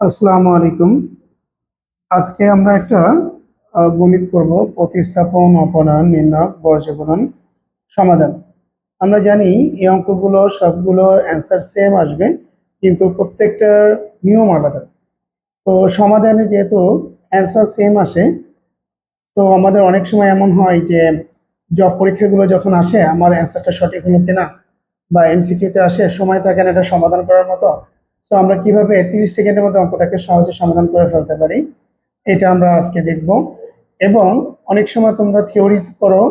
আসসালামু আলাইকুম। আজকে আমরা একটা গণিত করব প্রতিস্থাপন, অপনয়ন, নির্ণয় বর্জ্যগুণন সমাধান। আমরা জানি এই অঙ্কগুলো, সবগুলো অ্যান্সার সেম আসবে, কিন্তু প্রত্যেকটার নিয়ম আলাদা। তো সমাধানে যেহেতু অ্যান্সার সেম আসে, তো আমাদের অনেক সময় এমন হয় যে জব পরীক্ষাগুলো যখন আসে, আমার অ্যান্সারটা সঠিক হলো কিনা, বা এমসিকিউতে আসে, সময় থাকে না, এটা সমাধান করার মতো তো আমরা কীভাবে তিরিশ সেকেন্ডের মধ্যে অঙ্কটাকে সহজে সমাধান করে ফেলতে পারি, এটা আমরা আজকে দেখব। এবং অনেক সময় তোমরা থিওরি করো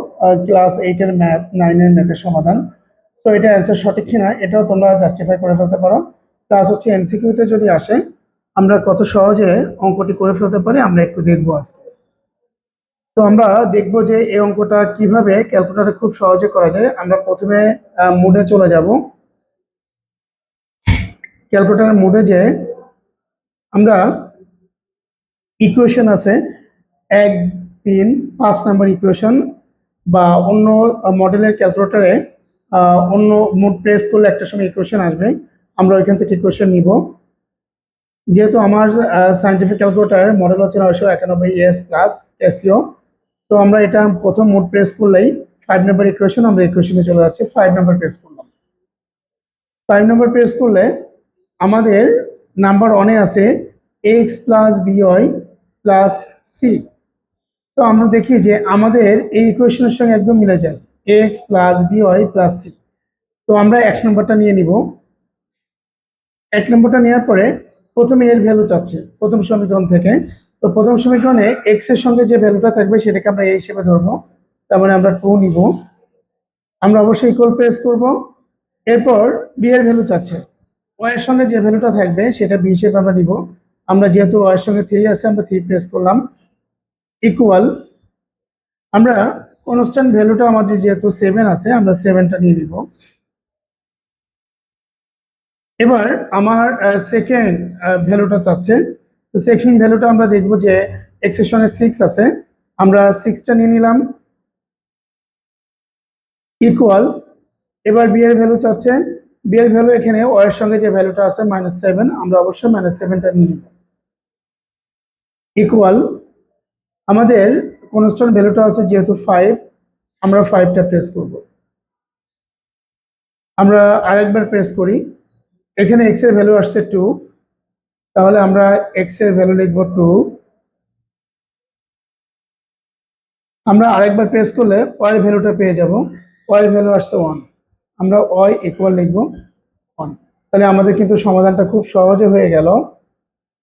ক্লাস এইটের ম্যাথ নাইনের ম্যাথের সমাধান। সো এটা অ্যান্সার সঠিক কিনা এটাও তোমরা জাস্টিফাই করে ফেলতে পারো। প্লাস হচ্ছে এমসিকিউতে যদি আসে, আমরা কত সহজে অঙ্কটি করে ফেলতে পারি, আমরা একটু দেখব আজকে। তো আমরা দেখব যে এই অঙ্কটা কীভাবে ক্যালকুলেটরে খুব সহজে করা যায়। আমরা প্রথমে মুডে চলে যাব। ক্যালকুলেটর মোডে যে আমরা ইকুয়েশন আছে, এক, তিন, পাঁচ নাম্বার ইকুয়েশন বা অন্য মডেলের ক্যালকুলেটরে অন্য মোড প্রেস করলে একটা সময় ইকুয়েশন আসবে, আমরা ওইখান থেকে ইকুয়েশন নিব। যেহেতু আমার সায়েন্টিফিক ক্যালকুলেটার মডেল হচ্ছে নয়শো একানব্বই এস প্লাস এসিও তো আমরা এটা প্রথম মোড প্রেস করলেই ফাইভ নাম্বার ইকুয়েশন আমরা ইকুয়েশনে চলে যাচ্ছি ফাইভ নাম্বার প্রেস করলাম। ফাইভ নাম্বার প্রেস করলে আমাদের নাম্বার ওয়ানে আছে x plus b y plus c তো আমরা দেখি যে আমাদের এই ইকুয়েশনের সঙ্গে একদম মিলে যায়। X plus b y plus c তো আমরা এক নম্বরটা নিয়ে নিব। এক নম্বরটা নেওয়ার পরে প্রথমে এর ভ্যালু চাচ্ছে, প্রথম সমীকরণ থেকে। তো প্রথম সমীকরণে এক্সের সঙ্গে যে ভ্যালুটা থাকবে সেটাকে আমরা এই হিসেবে ধরবো। তার মানে আমরা টু নিব। আমরা অবশ্যই ইকুয়াল প্রেস করব। এরপর বি এর ভ্যালু চাচ্ছে। ওয়ের সঙ্গে যে ভ্যালুটা থাকবে, সেটা বি হিসেবে আমরা নিব। আমরা যেহেতু ওয়ের সঙ্গে থ্রি আছে, আমরা থ্রি প্রেস করলাম। ইকুয়াল আমরা কনস্ট্যান্ট ভ্যালুটা আমাদের যেহেতু সেভেন আছে, আমরা সেভেনটা নিয়ে নিব। এবার আমার সেকেন্ড ভ্যালুটা চাচ্ছে। তো সেকেন্ড ভ্যালুটা আমরা দেখব যে এক্সের সঙ্গে সিক্স আছে। আমরা সিক্সটা নিয়ে নিলাম। ইকুয়াল এবার বি এর ভ্যালু চাচ্ছে বি এর ভ্যালু এখানে ও এর সঙ্গে যে ভ্যালুটা আছে মাইনাস সেভেন আমরা অবশ্যই মাইনাস সেভেনটা নিয়ে নিব। ইকুয়াল আমাদের কনস্ট্যান্ট ভ্যালুটা আছে যেহেতু ফাইভ আমরা ফাইভটা প্রেস করব। আমরা আরেকবার প্রেস করি। এখানে এক্সের ভ্যালু আসছে টু তাহলে আমরা এক্সের ভ্যালু লিখব টু আমরা আরেকবার প্রেস করলে ওয়াই ভ্যালুটা পেয়ে যাব। ওয়াই ভ্যালু আসছে ওয়ান আমরা অয় ইকুয়াল লিখব ওয়ান তাহলে আমাদের কিন্তু সমাধানটা খুব সহজে হয়ে গেল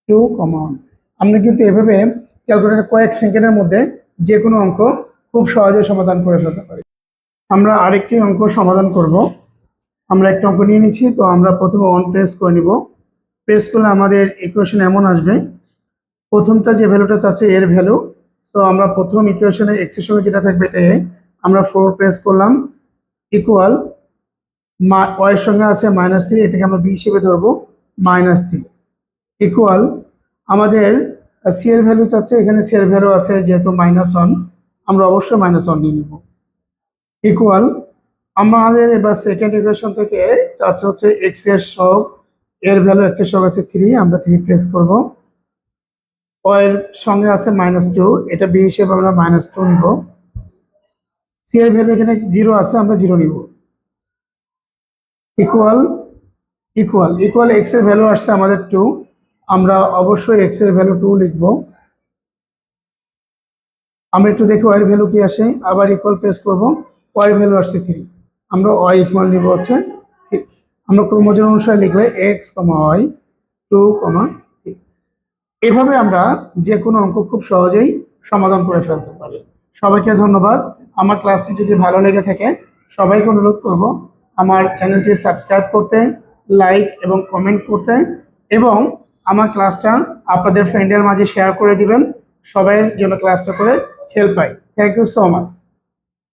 টু কমা ওয়ান আমরা কিন্তু এভাবে ক্যালকুলেটার কয়েক সেকেন্ডের মধ্যে যে কোনো অঙ্ক খুব সহজে সমাধান করে ফেলতে পারি। আমরা আরেকটি অঙ্ক সমাধান করব। আমরা একটা অঙ্ক নিয়ে নিচ্ছি, তো আমরা প্রথমে অন প্রেস করে নিব। প্রেস করলে আমাদের ইকুয়েশন এমন আসবে। প্রথমটা যে ভ্যালুটা চাচ্ছে এর ভ্যালু তো আমরা প্রথম ইকুয়েশনে এক্সের সঙ্গে যেটা থাকবে এটা আমরা ফোর প্রেস করলাম ইকুয়াল ওয়ের সঙ্গে আছে মাইনাস থ্রি এটাকে আমরা বি হিসেবে ধরবো মাইনাস থ্রি ইকুয়াল আমাদের সি এর ভ্যালু চাচ্ছে, এখানে সি এর ভ্যালু আছে যেহেতু মাইনাস ওয়ান আমরা অবশ্যই মাইনাস ওয়ান নিয়ে নেব। ইকুয়াল আমাদের এবার সেকেন্ড ইকুয়েশন থেকে চাচ্ছে হচ্ছে এক্সের সব, এর ভ্যালু এক্সের সব আছে থ্রি আমরা থ্রি প্রেস করব। এর সঙ্গে আছে মাইনাস টু এটা বি হিসেবে আমরা মাইনাস টু নিব। সি এর ভ্যালু এখানে জিরো আছে, আমরা জিরো নিব। ইকুয়াল ইকুয়াল ইকুয়াল এক্সের ভ্যালু আসছে আমাদের টু আমরা অবশ্যই এক্সের ভ্যালু টু লিখব। আমরা একটু দেখি ওয়াই ভ্যালু কি আসে। আবার ইকুয়াল প্রেস করব। ওয়াই ভ্যালু আসছে থ্রি আমরা ওয়াই ইকুয়াল নিব হচ্ছে আমরা ক্রমজোর অনুসারে লিখলে এক্স কমা ওয়াই টু কমা এভাবে আমরা যে কোনো অঙ্ক খুব সহজেই সমাধান করে ফেলতে পারি। সবাইকে ধন্যবাদ। আমার ক্লাসটি যদি ভালো লেগে থাকে, সবাইকে অনুরোধ করব আমার চ্যানেলটি সাবস্ক্রাইব করতে, লাইক এবং কমেন্ট করতে এবং আমার ক্লাসটা আপনাদের ফ্রেন্ডের মাঝে শেয়ার করে দিবেন। সবাই যেন ক্লাসটা করে হেল্প পাই থ্যাংক ইউ সো মাচ